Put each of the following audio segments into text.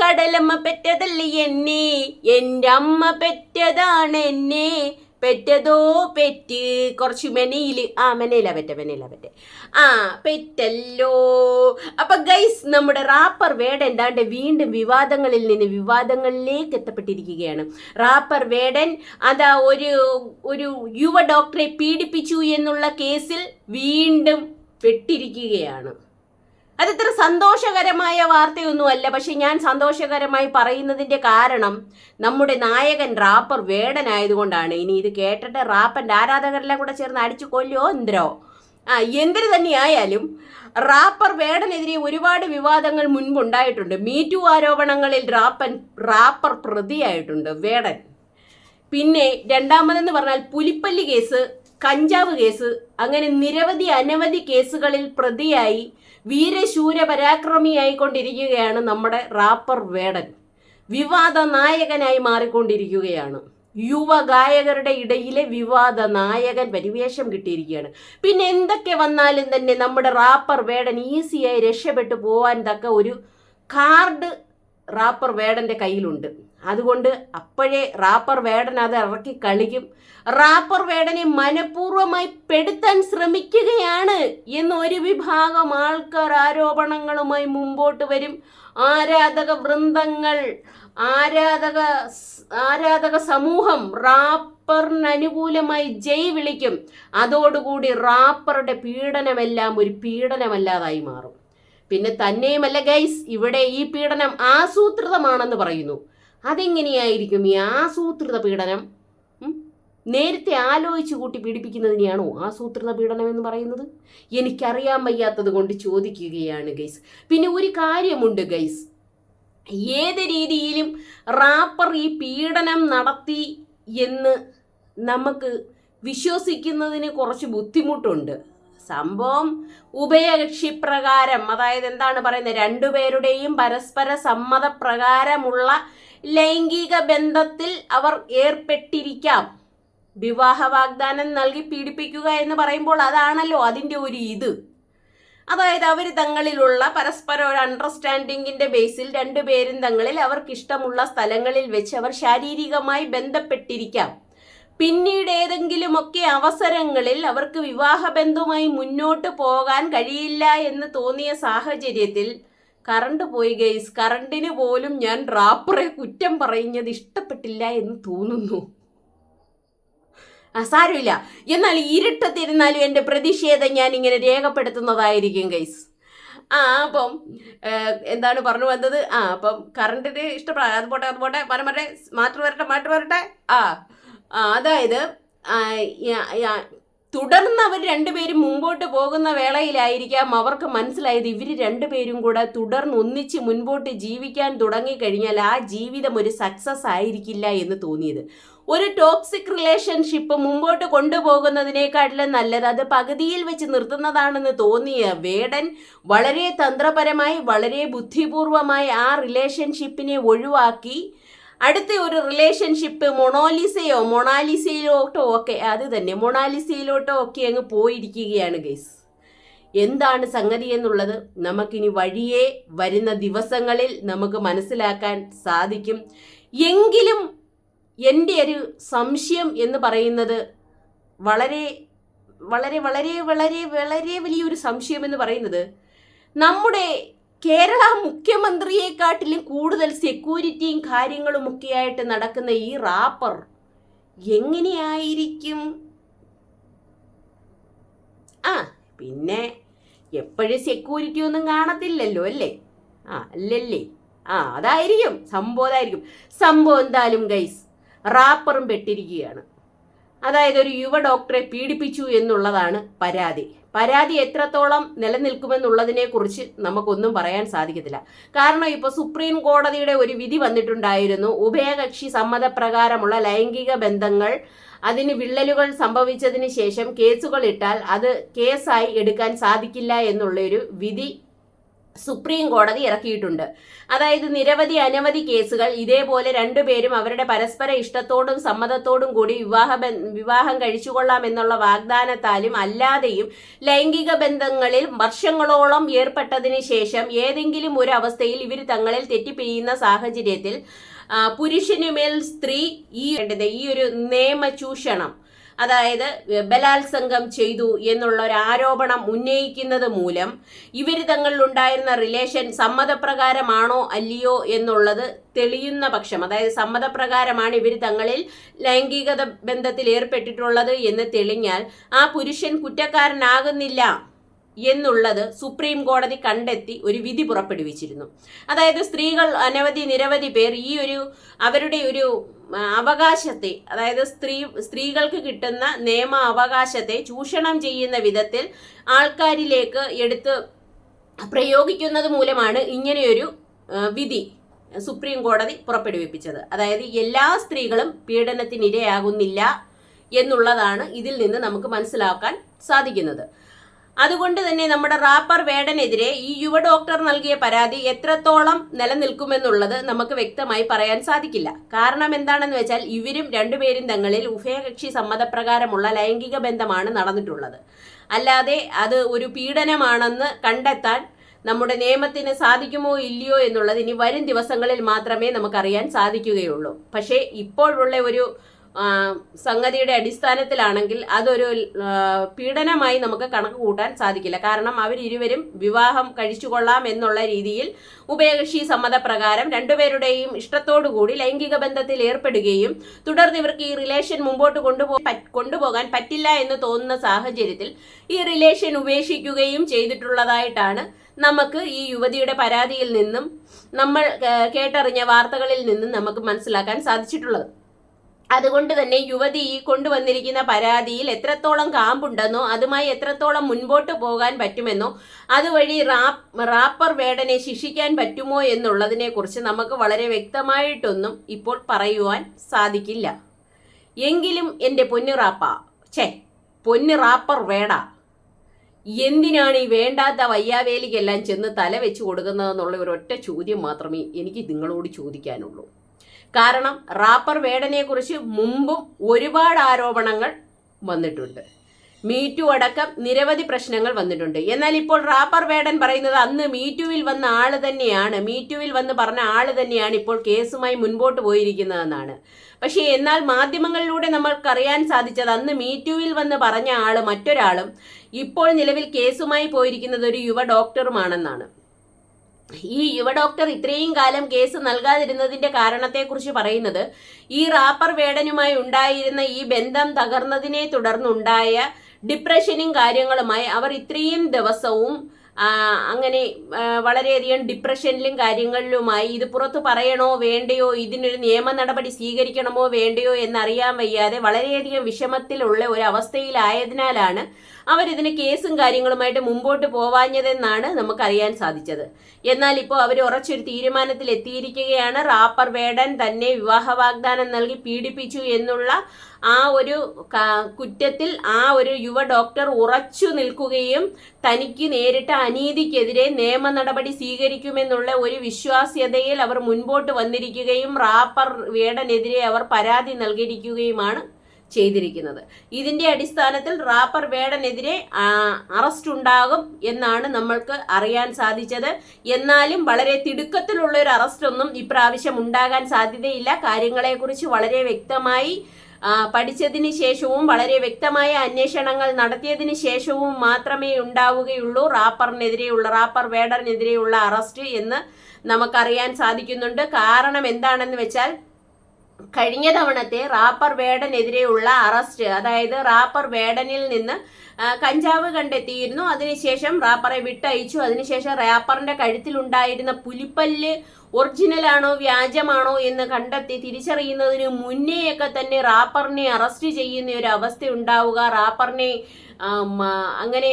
കടലമ്മ പെറ്റതല്ല എന്നെ? എന്റെ അമ്മ പെറ്റതാണ് എന്നെ. പെറ്റതോ? പെറ്റ്. കുറച്ച് മെനയിൽ ആ മെനയില പെറ്റ മെനയില പെറ്റ. ആ പെറ്റല്ലോ. അപ്പൊ ഗൈസ് നമ്മുടെ റാപ്പർ വേടൻ എന്താണ്ട് വീണ്ടും വിവാദങ്ങളിൽ നിന്ന് വിവാദങ്ങളിലേക്ക് എത്തപ്പെട്ടിരിക്കുകയാണ്. റാപ്പർ വേടൻ അതാ ഒരു ഒരു യുവ ഡോക്ടറെ പീഡിപ്പിച്ചു എന്നുള്ള കേസിൽ വീണ്ടും പെട്ടിരിക്കുകയാണ്. അതിത്ര സന്തോഷകരമായ വാർത്തയൊന്നുമല്ല. പക്ഷെ ഞാൻ സന്തോഷകരമായി പറയുന്നതിന്റെ കാരണം നമ്മുടെ നായകൻ റാപ്പർ വേടനായതുകൊണ്ടാണ്. ഇനി ഇത് കേട്ടിട്ട് റാപ്പന്റെ ആരാധകരെല്ലാം കൂടെ ചേർന്ന് അടിച്ചു കൊല്ലോ എന്തരോ? ആ എന്തിന് തന്നെയായാലും റാപ്പർ വേടനെതിരെ ഒരുപാട് വിവാദങ്ങൾ മുൻപുണ്ടായിട്ടുണ്ട്. മീറ്റു ആരോപണങ്ങളിൽ റാപ്പൻ റാപ്പർ പ്രതിയായിട്ടുണ്ട് വേടൻ. പിന്നെ രണ്ടാമതെന്ന് പറഞ്ഞാൽ പുലിപ്പല്ലി കേസ് കഞ്ചാവ് കേസ് അങ്ങനെ നിരവധി അനവധി കേസുകളിൽ പ്രതിയായി വീരശൂര പരാക്രമിയായിക്കൊണ്ടിരിക്കുകയാണ് നമ്മുടെ റാപ്പർ വേടൻ. വിവാദ നായകനായി മാറിക്കൊണ്ടിരിക്കുകയാണ്. യുവ ഗായകരുടെ ഇടയിലെ വിവാദ നായകൻ പരിവേഷം കിട്ടിയിരിക്കുകയാണ്. പിന്നെ എന്തൊക്കെ വന്നാലും തന്നെ നമ്മുടെ റാപ്പർ വേടൻ ഈസിയായി രക്ഷപ്പെട്ടു പോകാൻ തക്ക ഒരു കാർഡ് റാപ്പർ വേടന്റെ കയ്യിലുണ്ട്. അതുകൊണ്ട് അപ്പോഴേ റാപ്പർ വേടൻ അത് ഇറക്കി കളിക്കും. റാപ്പർ വേടനെ മനഃപൂർവമായി പെടുത്താൻ ശ്രമിക്കുകയാണ് എന്ന് ഒരു വിഭാഗം ആൾക്കാർ ആരോപണങ്ങളുമായി മുമ്പോട്ട് വരും. ആരാധക വൃന്ദങ്ങൾ ആരാധക ആരാധക സമൂഹം റാപ്പറിന് അനുകൂലമായി ജയ് വിളിക്കും. അതോടുകൂടി റാപ്പറുടെ പീഡനമെല്ലാം ഒരു പീഡനമല്ലാതായി മാറും. പിന്നെ തന്നെയുമല്ല ഗൈസ് ഇവിടെ ഈ പീഡനം ആസൂത്രിതമാണെന്ന് പറയുന്നു. അതെങ്ങനെയായിരിക്കും ഈ ആസൂത്രിത പീഡനം? നേരത്തെ ആലോചിച്ച് കൂട്ടി പീഡിപ്പിക്കുന്നതിനെയാണോ ആസൂത്രിത പീഡനം എന്ന് പറയുന്നത്? എനിക്കറിയാൻ വയ്യാത്തത് കൊണ്ട് ചോദിക്കുകയാണ് ഗൈസ് പിന്നെ ഒരു കാര്യമുണ്ട് ഗൈസ് ഏത് രീതിയിലും റാപ്പർ ഈ പീഡനം നടത്തി എന്ന് നമുക്ക് വിശ്വസിക്കുന്നതിന് കുറച്ച് ബുദ്ധിമുട്ടുണ്ട്. സംഭവം ഉഭയകക്ഷി പ്രകാരം അതായത് എന്താണ് പറയുന്നത്? രണ്ടുപേരുടെയും പരസ്പര സമ്മതപ്രകാരമുള്ള ലൈംഗിക ബന്ധത്തിൽ അവർ ഏർപ്പെട്ടിരിക്കാം. വിവാഹ വാഗ്ദാനം നൽകി പീഡിപ്പിക്കുക എന്ന് പറയുമ്പോൾ അതാണല്ലോ അതിന്റെ ഒരു ഇത്. അതായത് അവർ തങ്ങളിലുള്ള പരസ്പര ഒരു അണ്ടർസ്റ്റാൻഡിങ്ങിന്റെ ബേസിൽ രണ്ടുപേരും തങ്ങളിൽ അവർക്ക് ഇഷ്ടമുള്ള സ്ഥലങ്ങളിൽ വെച്ച് അവർ ശാരീരികമായി ബന്ധപ്പെട്ടിരിക്കാം. പിന്നീട് ഏതെങ്കിലുമൊക്കെ അവസരങ്ങളിൽ അവർക്ക് വിവാഹബന്ധവുമായി മുന്നോട്ട് പോകാൻ കഴിയില്ല എന്ന് തോന്നിയ സാഹചര്യത്തിൽ കറണ്ട് പോയി ഗൈസ് കറണ്ടിന് പോലും ഞാൻ റാപ്പറെ കുറ്റം പറയുന്നത് ഇഷ്ടപ്പെട്ടില്ല എന്ന് തോന്നുന്നു. സാരമില്ല. എന്നാൽ ഇരുട്ടത്തിരുന്നാലും എന്റെ പ്രതിഷേധം ഞാൻ ഇങ്ങനെ രേഖപ്പെടുത്തുന്നതായിരിക്കും ഗൈസ് ആ അപ്പം എന്താണ് പറഞ്ഞു വന്നത്? ആ അപ്പം കറണ്ടിന് ഇഷ്ടപ്പെടാം അത് പോട്ടെ അത് പോട്ടെ വരട്ടെ മാറ്റം വരട്ടെ മാറ്റം വരട്ടെ. ആ, അതായത് തുടർന്ന് അവർ രണ്ടുപേരും മുമ്പോട്ട് പോകുന്ന വേളയിലായിരിക്കാം അവർക്ക് മനസ്സിലായത്. ഇവർ രണ്ടുപേരും കൂടെ തുടർന്ന് ഒന്നിച്ച് മുൻപോട്ട് ജീവിക്കാൻ തുടങ്ങിക്കഴിഞ്ഞാൽ ആ ജീവിതം ഒരു സക്സസ് ആയിരിക്കില്ല എന്ന് തോന്നിയത്. ഒരു ടോക്സിക് റിലേഷൻഷിപ്പ് മുമ്പോട്ട് കൊണ്ടുപോകുന്നതിനേക്കാട്ടിലും നല്ലത് അത് പകുതിയിൽ വെച്ച് നിർത്തുന്നതാണെന്ന് തോന്നിയ വേടൻ വളരെ തന്ത്രപരമായി വളരെ ബുദ്ധിപൂർവമായി ആ റിലേഷൻഷിപ്പിനെ ഒഴിവാക്കി അടുത്ത ഒരു റിലേഷൻഷിപ്പ് മൊണോലിസയോ മൊണാലിസയിലോട്ടോ ഒക്കെ അത് തന്നെ മൊണാലിസയിലോട്ടോ ഒക്കെ അങ്ങ് പോയിരിക്കുകയാണ് ഗൈസ് എന്താണ് സംഗതി എന്നുള്ളത് നമുക്കിനി വഴിയേ വരുന്ന ദിവസങ്ങളിൽ നമുക്ക് മനസ്സിലാക്കാൻ സാധിക്കും. എങ്കിലും എന്റെ ഒരു സംശയം എന്ന് പറയുന്നത് വളരെ വളരെ വളരെ വളരെ വളരെ വലിയൊരു സംശയം എന്ന് പറയുന്നത് നമ്മുടെ കേരള മുഖ്യമന്ത്രിയെക്കാട്ടിലും കൂടുതൽ സെക്യൂരിറ്റിയും കാര്യങ്ങളും ഒക്കെ ആയിട്ട് നടക്കുന്ന ഈ റാപ്പർ എങ്ങനെയായിരിക്കും? ആ പിന്നെ എപ്പോഴും സെക്യൂരിറ്റി ഒന്നും കാണത്തില്ലല്ലോ അല്ലേ? ആ അല്ലല്ലേ? ആ അതായിരിക്കും. സംഭവം അതായിരിക്കും. സംഭവം എന്തായാലും ഗൈസ് റാപ്പറും പെട്ടിരിക്കുകയാണ്. അതായത് ഒരു യുവ ഡോക്ടറെ പീഡിപ്പിച്ചു എന്നുള്ളതാണ് പരാതി. പരാതി എത്രത്തോളം നിലനിൽക്കുമെന്നുള്ളതിനെ കുറിച്ച് നമുക്കൊന്നും പറയാൻ സാധിക്കത്തില്ല. കാരണം ഇപ്പോൾ സുപ്രീം കോടതിയുടെ ഒരു വിധി വന്നിട്ടുണ്ടായിരുന്നു. ഉഭയകക്ഷി സമ്മതപ്രകാരമുള്ള ലൈംഗിക ബന്ധങ്ങൾ അതിന് വിള്ളലുകൾ സംഭവിച്ചതിന് ശേഷം കേസുകൾ ഇട്ടാൽ അത് കേസായി എടുക്കാൻ സാധിക്കില്ല എന്നുള്ളൊരു വിധി സുപ്രീം കോടതി ഇറക്കിയിട്ടുണ്ട്. അതായത് നിരവധി അനവധി കേസുകൾ ഇതേപോലെ രണ്ടുപേരും അവരുടെ പരസ്പര ഇഷ്ടത്തോടും സമ്മതത്തോടും കൂടി വിവാഹ വിവാഹം കഴിച്ചുകൊള്ളാം എന്നുള്ള വാഗ്ദാനത്താലും അല്ലാതെയും ലൈംഗിക ബന്ധങ്ങളിൽ വർഷങ്ങളോളം ഏർപ്പെട്ടതിന് ശേഷം ഏതെങ്കിലും ഒരു അവസ്ഥയിൽ ഇവർ തങ്ങളിൽ തെറ്റിപ്പിരിയുന്ന സാഹചര്യത്തിൽ പുരുഷനുമേൽ സ്ത്രീ ഈ ഈ ഒരു നിയമ ചൂഷണം അതായത് ബലാത്സംഗം ചെയ്തു എന്നുള്ള ഒരു ആരോപണം ഉന്നയിക്കുന്നത് മൂലം ഇവർ തങ്ങളിലുണ്ടായിരുന്ന റിലേഷൻ സമ്മതപ്രകാരമാണോ അല്ലയോ എന്നുള്ളത് തെളിയുന്ന പക്ഷം അതായത് സമ്മതപ്രകാരമാണ് ഇവർ തങ്ങളിൽ ലൈംഗികത ബന്ധത്തിൽ ഏർപ്പെട്ടിട്ടുള്ളത് എന്ന് തെളിഞ്ഞാൽ ആ പുരുഷൻ കുറ്റക്കാരനാകുന്നില്ല എന്നുള്ളത് സുപ്രീം കോടതി കണ്ടെത്തി ഒരു വിധി പുറപ്പെടുവിച്ചിരുന്നു. അതായത് സ്ത്രീകൾ അനവധി നിരവധി പേർ ഈ ഒരു അവരുടെ ഒരു അവകാശത്തെ അതായത് സ്ത്രീ സ്ത്രീകൾക്ക് കിട്ടുന്ന നിയമ അവകാശത്തെ ചൂഷണം ചെയ്യുന്ന വിധത്തിൽ ആൾക്കാരിലേക്ക് എടുത്ത് പ്രയോഗിക്കുന്നത് മൂലമാണ് ഇങ്ങനെയൊരു വിധി സുപ്രീം കോടതി പുറപ്പെടുവിപ്പിച്ചത്. അതായത് എല്ലാ സ്ത്രീകളും പീഡനത്തിനിരയാകുന്നില്ല എന്നുള്ളതാണ് ഇതിൽ നിന്ന് നമുക്ക് മനസ്സിലാക്കാൻ സാധിക്കുന്നത്. അതുകൊണ്ട് തന്നെ നമ്മുടെ റാപ്പർ വേടനെതിരെ ഈ യുവ ഡോക്ടർ നൽകിയ പരാതി എത്രത്തോളം നിലനിൽക്കുമെന്നുള്ളത് നമുക്ക് വ്യക്തമായി പറയാൻ സാധിക്കില്ല. കാരണം എന്താണെന്ന് വെച്ചാൽ ഇവരും രണ്ടുപേരും തങ്ങളിൽ ഉഭയകക്ഷി സമ്മതപ്രകാരമുള്ള ലൈംഗിക ബന്ധമാണ് നടന്നിട്ടുള്ളത്. അല്ലാതെ അത് ഒരു പീഡനമാണെന്ന് കണ്ടെത്താൻ നമ്മുടെ നിയമത്തിന് സാധിക്കുമോ ഇല്ലയോ എന്നുള്ളത് ഇനി വരും ദിവസങ്ങളിൽ മാത്രമേ നമുക്കറിയാൻ സാധിക്കുകയുള്ളൂ. പക്ഷേ ഇപ്പോഴുള്ള ഒരു സംഗതിയുടെ അടിസ്ഥാനത്തിലാണെങ്കിൽ അതൊരു പീഡനമായി നമുക്ക് കണക്ക് കൂട്ടാൻ സാധിക്കില്ല. കാരണം അവരിരുവരും വിവാഹം കഴിച്ചുകൊള്ളാം എന്നുള്ള രീതിയിൽ ഉഭയകക്ഷി സമ്മതപ്രകാരം രണ്ടുപേരുടെയും ഇഷ്ടത്തോടുകൂടി ലൈംഗിക ബന്ധത്തിൽ ഏർപ്പെടുകയും തുടർന്ന് ഇവർക്ക് ഈ റിലേഷൻ മുമ്പോട്ട് കൊണ്ടുപോ കൊണ്ടുപോകാൻ പറ്റില്ല എന്ന് തോന്നുന്ന സാഹചര്യത്തിൽ ഈ റിലേഷൻ ഉപേക്ഷിക്കുകയും ചെയ്തിട്ടുള്ളതായിട്ടാണ് നമുക്ക് ഈ യുവതിയുടെ പരാതിയിൽ നിന്നും നമ്മൾ കേട്ടറിഞ്ഞ വാർത്തകളിൽ നിന്നും നമുക്ക് മനസ്സിലാക്കാൻ സാധിച്ചിട്ടുള്ളത്. അതുകൊണ്ട് തന്നെ യുവതി ഈ കൊണ്ടുവന്നിരിക്കുന്ന പരാതിയിൽ എത്രത്തോളം കാമ്പുണ്ടെന്നോ അതുമായി എത്രത്തോളം മുൻപോട്ട് പോകാൻ പറ്റുമെന്നോ അതുവഴി റാപ്പർ വേടനെ ശിക്ഷിക്കാൻ പറ്റുമോ എന്നുള്ളതിനെ കുറിച്ച് നമുക്ക് വളരെ വ്യക്തമായിട്ടൊന്നും ഇപ്പോൾ പറയുവാൻ സാധിക്കില്ല. എങ്കിലും എന്റെ പൊന്നു റാപ്പ ഛേ പൊന്നു റാപ്പർ വേട എന്തിനാണ് ഈ വേണ്ടാത്ത വയ്യാവേലിക്കെല്ലാം ചെന്ന് തല വെച്ച് കൊടുക്കുന്നതെന്നുള്ള ഒരൊറ്റ ചോദ്യം മാത്രമേ എനിക്ക് നിങ്ങളോട് ചോദിക്കാനുള്ളൂ. കാരണം റാപ്പർ വേടനെ കുറിച്ച് മുമ്പും ഒരുപാട് ആരോപണങ്ങൾ വന്നിട്ടുണ്ട്. മീറ്റു അടക്കം നിരവധി പ്രശ്നങ്ങൾ വന്നിട്ടുണ്ട്. എന്നാൽ ഇപ്പോൾ റാപ്പർ വേടൻ പറയുന്നത് അന്ന് മീറ്റുവിൽ വന്ന ആൾ തന്നെയാണ്. മീറ്റുവിൽ വന്ന് പറഞ്ഞ ആൾ തന്നെയാണ് ഇപ്പോൾ കേസുമായി മുൻപോട്ട് പോയിരിക്കുന്നതെന്നാണ്. പക്ഷേ എന്നാൽ മാധ്യമങ്ങളിലൂടെ നമ്മൾക്കറിയാൻ സാധിച്ചത് അന്ന് മീറ്റുവിൽ വന്ന് പറഞ്ഞ ആൾ മറ്റൊരാളും ഇപ്പോൾ നിലവിൽ കേസുമായി പോയിരിക്കുന്നത് ഒരു യുവ ഡോക്ടറുമാണെന്നാണ്. ഈ യുവ ഡോക്ടർ ഇത്രയും കാലം കേസ് നൽകാതിരുന്നതിന്റെ കാരണത്തെക്കുറിച്ച് പറയുന്നത് ഈ റാപ്പർ വേടനുമായി ഉണ്ടായിരുന്ന ഈ ബന്ധം തകർന്നതിനെ തുടർന്നുണ്ടായ ഡിപ്രഷനും കാര്യങ്ങളുമായി അവർ ഇത്രയും ദിവസവും അങ്ങനെ വളരെയധികം ഡിപ്രഷനിലും കാര്യങ്ങളിലുമായി ഇത് പുറത്ത് പറയണോ വേണ്ടയോ ഇതിനൊരു നിയമ നടപടി സ്വീകരിക്കണമോ വേണ്ടയോ എന്നറിയാൻ വയ്യാതെ വളരെയധികം വിഷമത്തിലുള്ള ഒരു അവസ്ഥയിലായതിനാലാണ് അവരിതിന് കേസും കാര്യങ്ങളുമായിട്ട് മുമ്പോട്ട് പോവാഞ്ഞതെന്നാണ് നമുക്കറിയാൻ സാധിച്ചത്. എന്നാൽ ഇപ്പോൾ അവർ ഉറച്ചൊരു തീരുമാനത്തിൽ എത്തിയിരിക്കുകയാണ് റാപ്പർ വേടൻ തന്നെ വിവാഹ വാഗ്ദാനം നൽകി പീഡിപ്പിച്ചു എന്നുള്ള ആ ഒരു കുറ്റത്തിൽ ആ ഒരു യുവ ഡോക്ടർ ഉറച്ചു നിൽക്കുകയും തനിക്ക് നേരിട്ട അനീതിക്കെതിരെ നിയമ നടപടി സ്വീകരിക്കുമെന്നുള്ള ഒരു വിശ്വാസ്യതയിൽ അവർ മുൻപോട്ട് വന്നിരിക്കുകയും റാപ്പർ വേടനെതിരെ അവർ പരാതി നൽകിയിരിക്കുകയുമാണ് ചെയ്തിരിക്കുന്നത്. ഇതിന്റെ അടിസ്ഥാനത്തിൽ റാപ്പർ വേടനെതിരെ അറസ്റ്റ് ഉണ്ടാകും എന്നാണ് നമ്മൾക്ക് അറിയാൻ സാധിച്ചത്. എന്നാലും വളരെ തിടുക്കത്തിലുള്ള ഒരു അറസ്റ്റ് ഒന്നും ഇപ്രാവശ്യം ഉണ്ടാകാൻ സാധ്യതയില്ല. കാര്യങ്ങളെക്കുറിച്ച് വളരെ വ്യക്തമായി പഠിച്ചതിന് ശേഷവും വളരെ വ്യക്തമായ അന്വേഷണങ്ങൾ നടത്തിയതിന് ശേഷവും മാത്രമേ ഉണ്ടാവുകയുള്ളൂ. റാപ്പറിനെതിരെയുള്ള റാപ്പർ വേടറിനെതിരെയുള്ള അറസ്റ്റ് എന്ന് നമുക്കറിയാൻ സാധിക്കുന്നുണ്ട്. കാരണം എന്താണെന്ന് വെച്ചാൽ കഴിഞ്ഞ തവണത്തെ റാപ്പർ വേടനെതിരെയുള്ള അറസ്റ്റ് അതായത് റാപ്പർ വേടനിൽ നിന്ന് കഞ്ചാവ് കണ്ടെത്തിയിരുന്നു. അതിനുശേഷം റാപ്പറെ വിട്ടയച്ചു. അതിനുശേഷം റാപ്പറിന്റെ കഴുത്തിലുണ്ടായിരുന്ന പുലിപ്പല്ല് ഒറിജിനൽ ആണോ വ്യാജമാണോ എന്ന് കണ്ടെത്തി തിരിച്ചറിയുന്നതിന് മുന്നേയൊക്കെ തന്നെ റാപ്പറിനെ അറസ്റ്റ് ചെയ്യുന്ന ഒരു അവസ്ഥ ഉണ്ടാവുക റാപ്പറിനെ അങ്ങനെ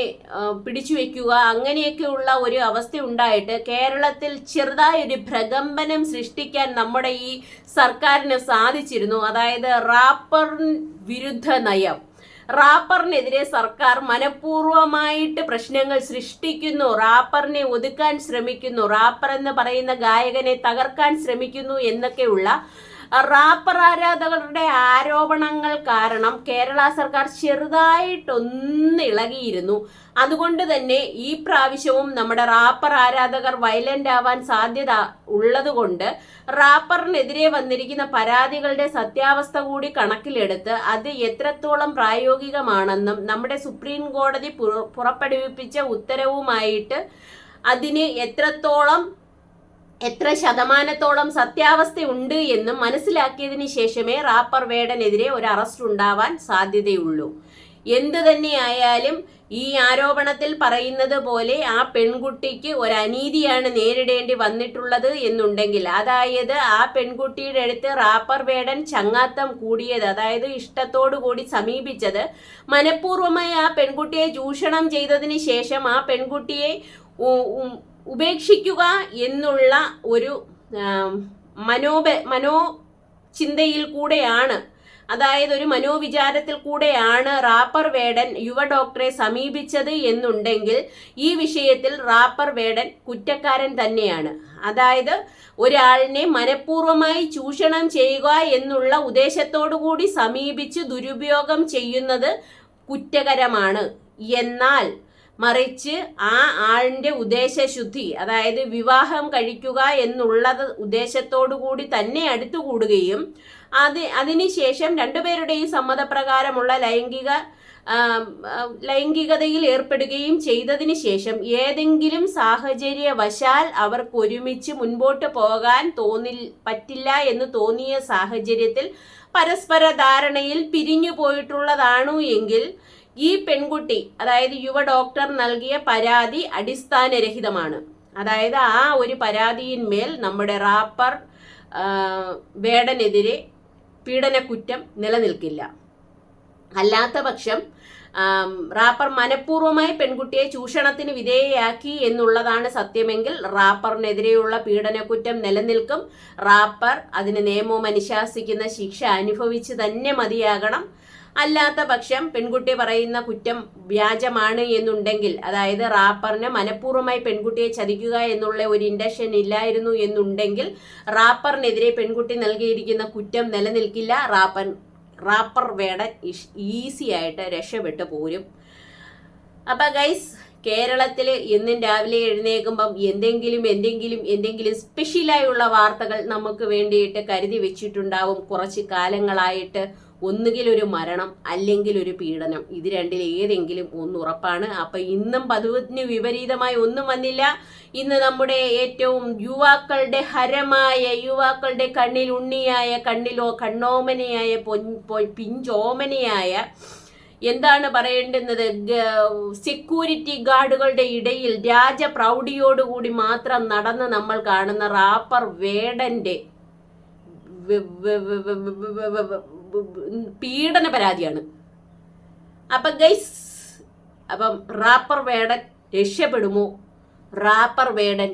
പിടിച്ചു വെക്കുക. അങ്ങനെയൊക്കെയുള്ള ഒരു അവസ്ഥ ഉണ്ടായിട്ട് കേരളത്തിൽ ചെറുതായ ഒരു പ്രകമ്പനം സൃഷ്ടിക്കാൻ നമ്മുടെ ഈ സർക്കാരിന് സാധിച്ചിരുന്നു. അതായത് റാപ്പർ വിരുദ്ധ നയം. റാപ്പറിനെതിരെ സർക്കാർ മനഃപൂർവമായിട്ട് പ്രശ്നങ്ങൾ സൃഷ്ടിക്കുന്നു. റാപ്പറിനെ ഒതുക്കാൻ ശ്രമിക്കുന്നു. റാപ്പർ എന്ന് പറയുന്ന ഗായകനെ തകർക്കാൻ ശ്രമിക്കുന്നു എന്നൊക്കെയുള്ള റാപ്പർ ആരാധകരുടെ ആരോപണങ്ങൾ കാരണം കേരള സർക്കാർ ചെറുതായിട്ടൊന്ന് ഇളകിയിരുന്നു. അതുകൊണ്ട് തന്നെ ഈ പ്രാവശ്യവും നമ്മുടെ റാപ്പർ ആരാധകർ വയലന്റ് ആവാൻ സാധ്യത ഉള്ളതുകൊണ്ട് റാപ്പറിനെതിരെ വന്നിരിക്കുന്ന പരാതികളുടെ സത്യാവസ്ഥ കൂടി കണക്കിലെടുത്ത് അത് എത്രത്തോളം പ്രായോഗികമാണെന്നും നമ്മുടെ സുപ്രീം കോടതി പുറ- പുറപ്പെടുവിപ്പിച്ച ഉത്തരവുമായിട്ട് അതിന് എത്രത്തോളം എത്ര ശതമാനത്തോളം സത്യാവസ്ഥയുണ്ട് എന്നും മനസ്സിലാക്കിയതിന് ശേഷമേ റാപ്പർ വേടനെതിരെ ഒരു അറസ്റ്റ് ഉണ്ടാവാൻ സാധ്യതയുള്ളൂ. എന്തു തന്നെയായാലും ഈ ആരോപണത്തിൽ പറയുന്നത് പോലെ ആ പെൺകുട്ടിക്ക് ഒരു അനീതിയാണ് നേരിടേണ്ടി വന്നിട്ടുള്ളത് എന്നുണ്ടെങ്കിൽ അതായത് ആ പെൺകുട്ടിയുടെ അടുത്ത് റാപ്പർ വേടൻ ചങ്ങാത്തം കൂടിയത് അതായത് ഇഷ്ടത്തോടു കൂടി സമീപിച്ചത് മനഃപൂർവമായി ആ പെൺകുട്ടിയെ ചൂഷണം ചെയ്തതിന് ശേഷം ആ പെൺകുട്ടിയെ ഉപേക്ഷിക്കുക എന്നുള്ള ഒരു മനോബ മനോ ചിന്തയിൽ കൂടെയാണ്. അതായത് ഒരു മനോവിചാരത്തിൽ കൂടെയാണ് റാപ്പർ വേടൻ യുവ ഡോക്ടറെ സമീപിച്ചത് എന്നുണ്ടെങ്കിൽ ഈ വിഷയത്തിൽ റാപ്പർ വേടൻ കുറ്റക്കാരൻ തന്നെയാണ്. അതായത് ഒരാളിനെ മനഃപൂർവമായി ചൂഷണം ചെയ്യുക എന്നുള്ള ഉദ്ദേശത്തോടു കൂടി സമീപിച്ച് ദുരുപയോഗം ചെയ്യുന്നത് കുറ്റകരമാണ്. എന്നാൽ മറിച്ച് ആ ആളിന്റെ ഉദ്ദേശശുദ്ധി അതായത് വിവാഹം കഴിക്കുക എന്നുള്ളത് ഉദ്ദേശത്തോടു കൂടി തന്നെ അടുത്തുകൂടുകയും അത് അതിനുശേഷം രണ്ടുപേരുടെയും സമ്മതപ്രകാരമുള്ള ലൈംഗിക ലൈംഗികതയിൽ ഏർപ്പെടുകയും ചെയ്തതിന് ശേഷം ഏതെങ്കിലും സാഹചര്യവശാൽ അവർക്ക് ഒരുമിച്ച് മുൻപോട്ട് പോകാൻ തോന്നിൽ പറ്റില്ല എന്ന് തോന്നിയ സാഹചര്യത്തിൽ പരസ്പര ധാരണയിൽ പിരിഞ്ഞു പോയിട്ടുള്ളതാണു എങ്കിൽ ഈ പെൺകുട്ടി അതായത് യുവ ഡോക്ടർ നൽകിയ പരാതി അടിസ്ഥാനരഹിതമാണ്. അതായത് ആ ഒരു പരാതിയിന്മേൽ നമ്മുടെ റാപ്പർ വേടനെതിരെ പീഡനക്കുറ്റം നിലനിൽക്കില്ല. അല്ലാത്ത പക്ഷം റാപ്പർ മനഃപൂർവമായി പെൺകുട്ടിയെ ചൂഷണത്തിന് വിധേയയാക്കി എന്നുള്ളതാണ് സത്യമെങ്കിൽ റാപ്പറിനെതിരെയുള്ള പീഡനക്കുറ്റം നിലനിൽക്കും. റാപ്പർ അതിന് നിയമവും അനുശാസിക്കുന്ന ശിക്ഷ അനുഭവിച്ച് തന്നെ മതിയാകണം. അല്ലാത്ത പക്ഷം പെൺകുട്ടി പറയുന്ന കുറ്റം വ്യാജമാണ് എന്നുണ്ടെങ്കിൽ അതായത് റാപ്പറിന് മനഃപൂർവമായി പെൺകുട്ടിയെ ചതിക്കുക എന്നുള്ള ഒരു ഇൻഡക്ഷൻ ഇല്ലായിരുന്നു എന്നുണ്ടെങ്കിൽ റാപ്പറിനെതിരെ പെൺകുട്ടി നൽകിയിരിക്കുന്ന കുറ്റം നിലനിൽക്കില്ല. റാപ്പർ റാപ്പർ വേട ഈസി ആയിട്ട് രക്ഷപ്പെട്ടു പോരും. അപ്പൊ ഗൈസ് കേരളത്തിൽ എന്നും രാവിലെ എഴുന്നേൽക്കുമ്പം എന്തെങ്കിലും എന്തെങ്കിലും എന്തെങ്കിലും സ്പെഷ്യലായുള്ള വാർത്തകൾ നമുക്ക് വേണ്ടിയിട്ട് കരുതി വെച്ചിട്ടുണ്ടാവും. കുറച്ച് കാലങ്ങളായിട്ട് ഒന്നുകിൽ ഒരു മരണം അല്ലെങ്കിൽ ഒരു പീഡനം. ഇത് രണ്ടിൽ ഏതെങ്കിലും ഒന്ന് ഉറപ്പാണ്. അപ്പൊ ഇന്നും പതിവിന് വിപരീതമായി ഒന്നും വന്നില്ല. ഇന്ന് നമ്മുടെ ഏറ്റവും യുവാക്കളുടെ ഹരമായ യുവാക്കളുടെ കണ്ണിൽ ഉണ്ണിയായ കണ്ണിലോ കണ്ണോമനയായ പൊൻ പിഞ്ചോമനയായ എന്താണ് പറയേണ്ടുന്നത്? സെക്യൂരിറ്റി ഗാർഡുകളുടെ ഇടയിൽ രാജപ്രൗഢിയോടുകൂടി മാത്രം നടന്ന് നമ്മൾ കാണുന്ന റാപ്പർ വേടന്റെ പീഡന പരാതിയാണ്. അപ്പൊ ഗൈസ് അപ്പം റാപ്പർ വേടൻ രക്ഷപ്പെടുമോ? റാപ്പർ വേടൻ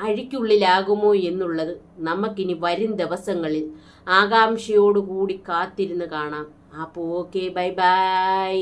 അഴിക്കുള്ളിലാകുമോ എന്നുള്ളത് നമുക്കിനി വരും ദിവസങ്ങളിൽ ആകാംക്ഷയോടുകൂടി കാത്തിരുന്ന് കാണാം. അപ്പോ ഓക്കെ ബൈ ബൈ